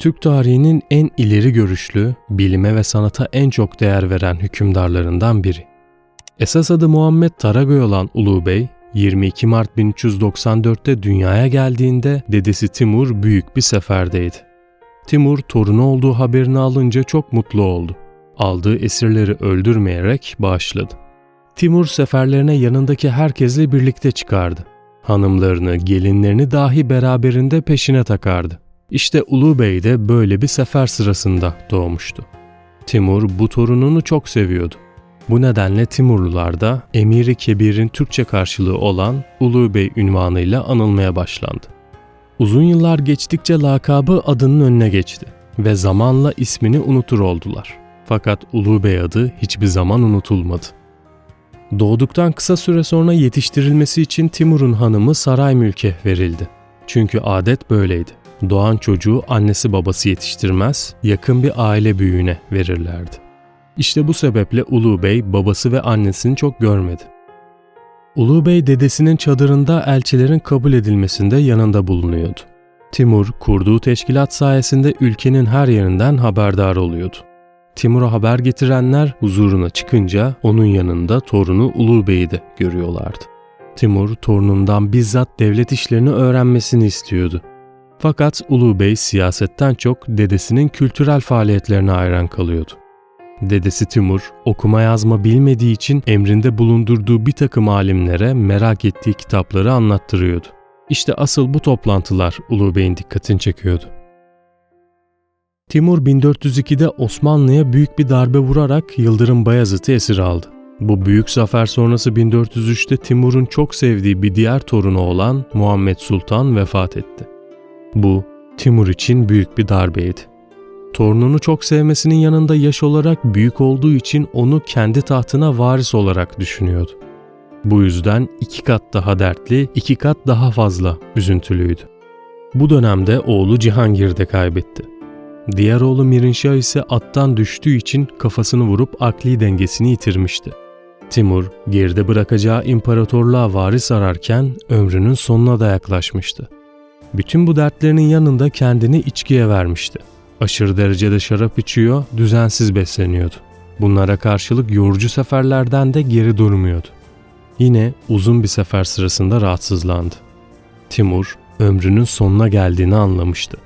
Türk tarihinin en ileri görüşlü, bilime ve sanata en çok değer veren hükümdarlarından biri. Esas adı Muhammed Taragoy olan Ulu Bey, 22 Mart 1394'te dünyaya geldiğinde dedesi Timur büyük bir seferdeydi. Timur torunu olduğu haberini alınca çok mutlu oldu. Aldığı esirleri öldürmeyerek bağışladı. Timur seferlerine yanındaki herkesle birlikte çıkardı. Hanımlarını, gelinlerini dahi beraberinde peşine takardı. İşte Ulu Bey de böyle bir sefer sırasında doğmuştu. Timur bu torununu çok seviyordu. Bu nedenle Timurlular da Emiri Kebir'in Türkçe karşılığı olan Ulu Bey ünvanıyla anılmaya başlandı. Uzun yıllar geçtikçe lakabı adının önüne geçti ve zamanla ismini unutur oldular. Fakat Ulu Bey adı hiçbir zaman unutulmadı. Doğduktan kısa süre sonra yetiştirilmesi için Timur'un hanımı saray mülke verildi. Çünkü adet böyleydi. Doğan çocuğu annesi babası yetiştirmez, yakın bir aile büyüğüne verirlerdi. İşte bu sebeple Ulu Bey babası ve annesini çok görmedi. Ulu Bey dedesinin çadırında elçilerin kabul edilmesinde yanında bulunuyordu. Timur kurduğu teşkilat sayesinde ülkenin her yerinden haberdar oluyordu. Timur'a haber getirenler huzuruna çıkınca onun yanında torunu Ulu Bey'i de görüyorlardı. Timur torunundan bizzat devlet işlerini öğrenmesini istiyordu. Fakat Ulu Bey siyasetten çok dedesinin kültürel faaliyetlerine hayran kalıyordu. Dedesi Timur okuma yazma bilmediği için emrinde bulundurduğu bir takım alimlere merak ettiği kitapları anlattırıyordu. İşte asıl bu toplantılar Ulu Bey'in dikkatini çekiyordu. Timur 1402'de Osmanlı'ya büyük bir darbe vurarak Yıldırım Bayezid'i esir aldı. Bu büyük zafer sonrası 1403'te Timur'un çok sevdiği bir diğer torunu olan Muhammed Sultan vefat etti. Bu Timur için büyük bir darbeydi. Torununu çok sevmesinin yanında yaş olarak büyük olduğu için onu kendi tahtına varis olarak düşünüyordu. Bu yüzden iki kat daha dertli, iki kat daha fazla üzüntülüydü. Bu dönemde oğlu Cihangir de kaybetti. Diğer oğlu Mirinşah ise attan düştüğü için kafasını vurup akli dengesini yitirmişti. Timur, geride bırakacağı imparatorluğa varis ararken ömrünün sonuna da yaklaşmıştı. Bütün bu dertlerinin yanında kendini içkiye vermişti. Aşırı derecede şarap içiyor, düzensiz besleniyordu. Bunlara karşılık yorucu seferlerden de geri durmuyordu. Yine uzun bir sefer sırasında rahatsızlandı. Timur, ömrünün sonuna geldiğini anlamıştı.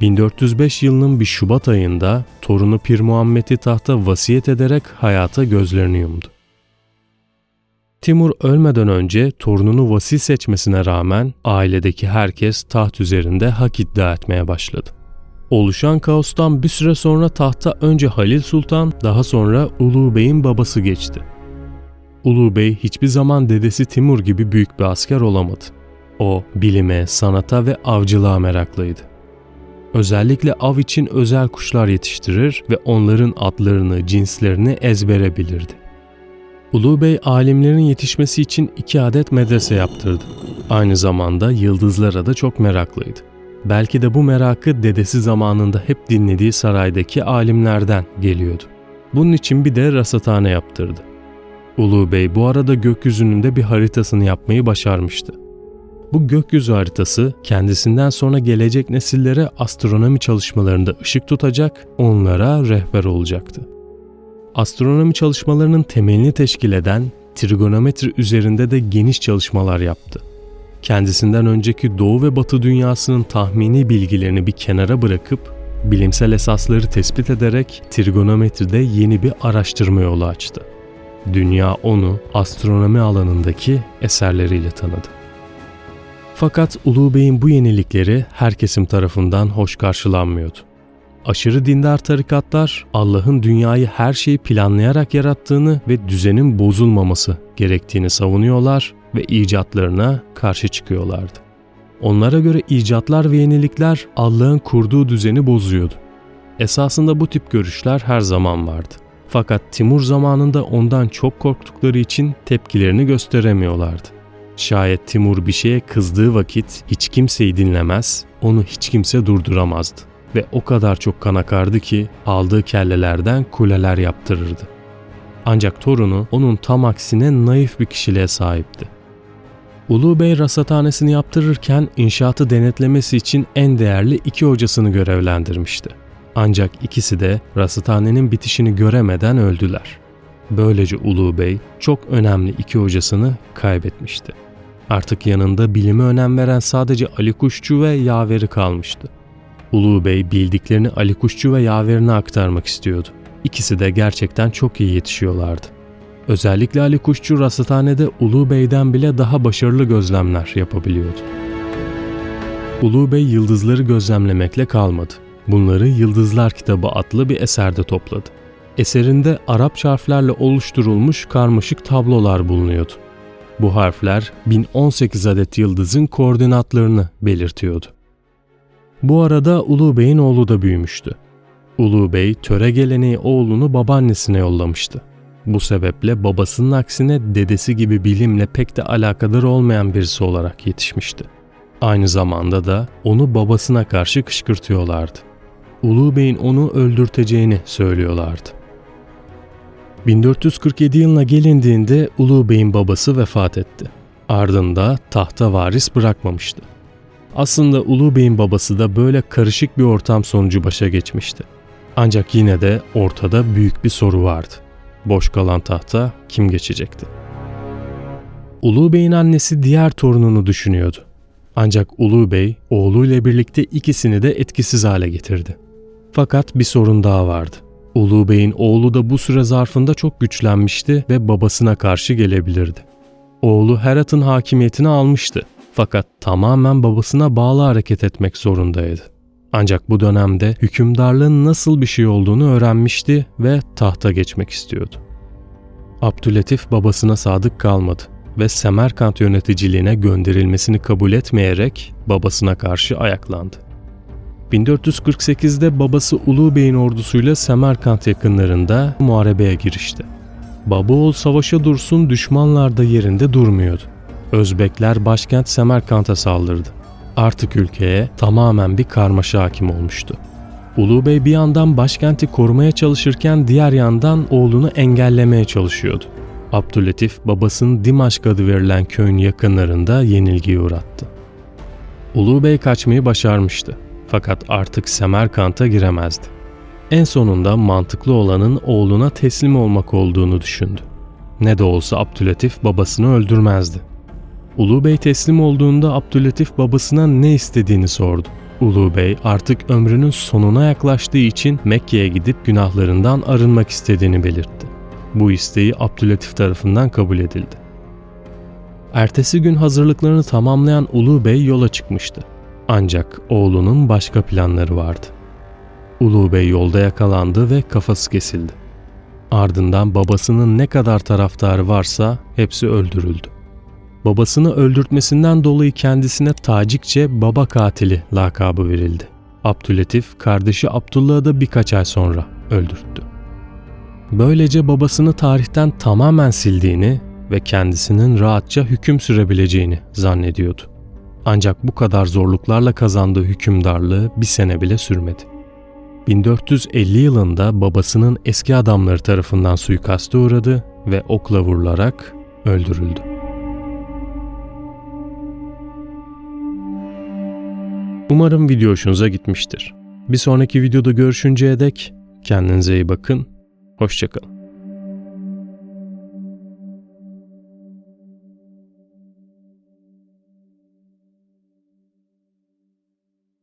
1405 yılının bir Şubat ayında torunu Pir Muhammed'i tahta vasiyet ederek hayata gözlerini yumdu. Timur ölmeden önce torununu vasi seçmesine rağmen ailedeki herkes taht üzerinde hak iddia etmeye başladı. Oluşan kaostan bir süre sonra tahta önce Halil Sultan, daha sonra Ulu Bey'in babası geçti. Ulu Bey hiçbir zaman dedesi Timur gibi büyük bir asker olamadı. O bilime, sanata ve avcılığa meraklıydı. Özellikle av için özel kuşlar yetiştirir ve onların adlarını, cinslerini ezbere bilirdi. Ulu Bey alimlerin yetişmesi için iki adet medrese yaptırdı. Aynı zamanda yıldızlara da çok meraklıydı. Belki de bu merakı dedesi zamanında hep dinlediği saraydaki alimlerden geliyordu. Bunun için bir de rasathane yaptırdı. Ulu Bey bu arada gökyüzünün de bir haritasını yapmayı başarmıştı. Bu gökyüzü haritası kendisinden sonra gelecek nesillere astronomi çalışmalarında ışık tutacak, onlara rehber olacaktı. Astronomi çalışmalarının temelini teşkil eden trigonometri üzerinde de geniş çalışmalar yaptı. Kendisinden önceki Doğu ve Batı dünyasının tahmini bilgilerini bir kenara bırakıp bilimsel esasları tespit ederek trigonometride yeni bir araştırma yolu açtı. Dünya onu astronomi alanındaki eserleriyle tanıdı. Fakat Ulu Bey'in bu yenilikleri her kesim tarafından hoş karşılanmıyordu. Aşırı dindar tarikatlar Allah'ın dünyayı her şeyi planlayarak yarattığını ve düzenin bozulmaması gerektiğini savunuyorlar ve icatlarına karşı çıkıyorlardı. Onlara göre icatlar ve yenilikler Allah'ın kurduğu düzeni bozuyordu. Esasında bu tip görüşler her zaman vardı. Fakat Timur zamanında ondan çok korktukları için tepkilerini gösteremiyorlardı. Şayet Timur bir şeye kızdığı vakit hiç kimseyi dinlemez, onu hiç kimse durduramazdı. Ve o kadar çok kan akardı ki aldığı kellelerden kuleler yaptırırdı. Ancak torunu onun tam aksine naif bir kişiliğe sahipti. Ulu Bey rasathanesini yaptırırken inşaatı denetlemesi için en değerli iki hocasını görevlendirmişti. Ancak ikisi de rasathanenin bitişini göremeden öldüler. Böylece Ulu Bey çok önemli iki hocasını kaybetmişti. Artık yanında bilime önem veren sadece Ali Kuşçu ve Yaveri kalmıştı. Ulu Bey bildiklerini Ali Kuşçu ve Yaverine aktarmak istiyordu. İkisi de gerçekten çok iyi yetişiyorlardı. Özellikle Ali Kuşçu rasathanede Ulu Bey'den bile daha başarılı gözlemler yapabiliyordu. Ulu Bey yıldızları gözlemlemekle kalmadı. Bunları Yıldızlar Kitabı adlı bir eserde topladı. Eserinde Arap harflerle oluşturulmuş karmaşık tablolar bulunuyordu. Bu harfler 1018 adet yıldızın koordinatlarını belirtiyordu. Bu arada Ulu Bey'in oğlu da büyümüştü. Ulu Bey töre geleneği oğlunu babaannesine yollamıştı. Bu sebeple babasının aksine dedesi gibi bilimle pek de alakadar olmayan birisi olarak yetişmişti. Aynı zamanda da onu babasına karşı kışkırtıyorlardı. Ulu Bey'in onu öldürteceğini söylüyorlardı. 1447 yılına gelindiğinde Ulu Bey'in babası vefat etti. Ardında tahta varis bırakmamıştı. Aslında Ulu Bey'in babası da böyle karışık bir ortam sonucu başa geçmişti. Ancak yine de ortada büyük bir soru vardı. Boş kalan tahta kim geçecekti? Ulu Bey'in annesi diğer torununu düşünüyordu. Ancak Ulu Bey oğluyla birlikte ikisini de etkisiz hale getirdi. Fakat bir sorun daha vardı. Ulu Bey'in oğlu da bu süre zarfında çok güçlenmişti ve babasına karşı gelebilirdi. Oğlu Herat'ın hakimiyetini almıştı fakat tamamen babasına bağlı hareket etmek zorundaydı. Ancak bu dönemde hükümdarlığın nasıl bir şey olduğunu öğrenmişti ve tahta geçmek istiyordu. Abdülatif babasına sadık kalmadı ve Semerkant yöneticiliğine gönderilmesini kabul etmeyerek babasına karşı ayaklandı. 1448'de babası Ulu Bey'in ordusuyla Semerkant yakınlarında muharebeye girişti. Babaoğul savaşa dursun düşmanlar da yerinde durmuyordu. Özbekler başkent Semerkant'a saldırdı. Artık ülkeye tamamen bir karmaşa hakim olmuştu. Ulu Bey bir yandan başkenti korumaya çalışırken diğer yandan oğlunu engellemeye çalışıyordu. Abdülatif babasının Dimaşk adı verilen köyün yakınlarında yenilgiye uğrattı. Ulu Bey kaçmayı başarmıştı fakat artık Semerkant'a giremezdi. En sonunda mantıklı olanın oğluna teslim olmak olduğunu düşündü. Ne de olsa Abdülatif babasını öldürmezdi. Ulu Bey teslim olduğunda Abdülatif babasına ne istediğini sordu. Ulu Bey artık ömrünün sonuna yaklaştığı için Mekke'ye gidip günahlarından arınmak istediğini belirtti. Bu isteği Abdülatif tarafından kabul edildi. Ertesi gün hazırlıklarını tamamlayan Ulu Bey yola çıkmıştı. Ancak oğlunun başka planları vardı. Ulu Bey yolda yakalandı ve kafası kesildi. Ardından babasının ne kadar taraftarı varsa hepsi öldürüldü. Babasını öldürtmesinden dolayı kendisine tacikçe baba katili lakabı verildi. Abdülatif kardeşi Abdullah'ı da birkaç ay sonra öldürttü. Böylece babasını tarihten tamamen sildiğini ve kendisinin rahatça hüküm sürebileceğini zannediyordu. Ancak bu kadar zorluklarla kazandığı hükümdarlığı bir sene bile sürmedi. 1450 yılında babasının eski adamları tarafından suikaste uğradı ve okla vurularak öldürüldü. Umarım video hoşunuza gitmiştir. Bir sonraki videoda görüşünceye dek kendinize iyi bakın, hoşçakalın.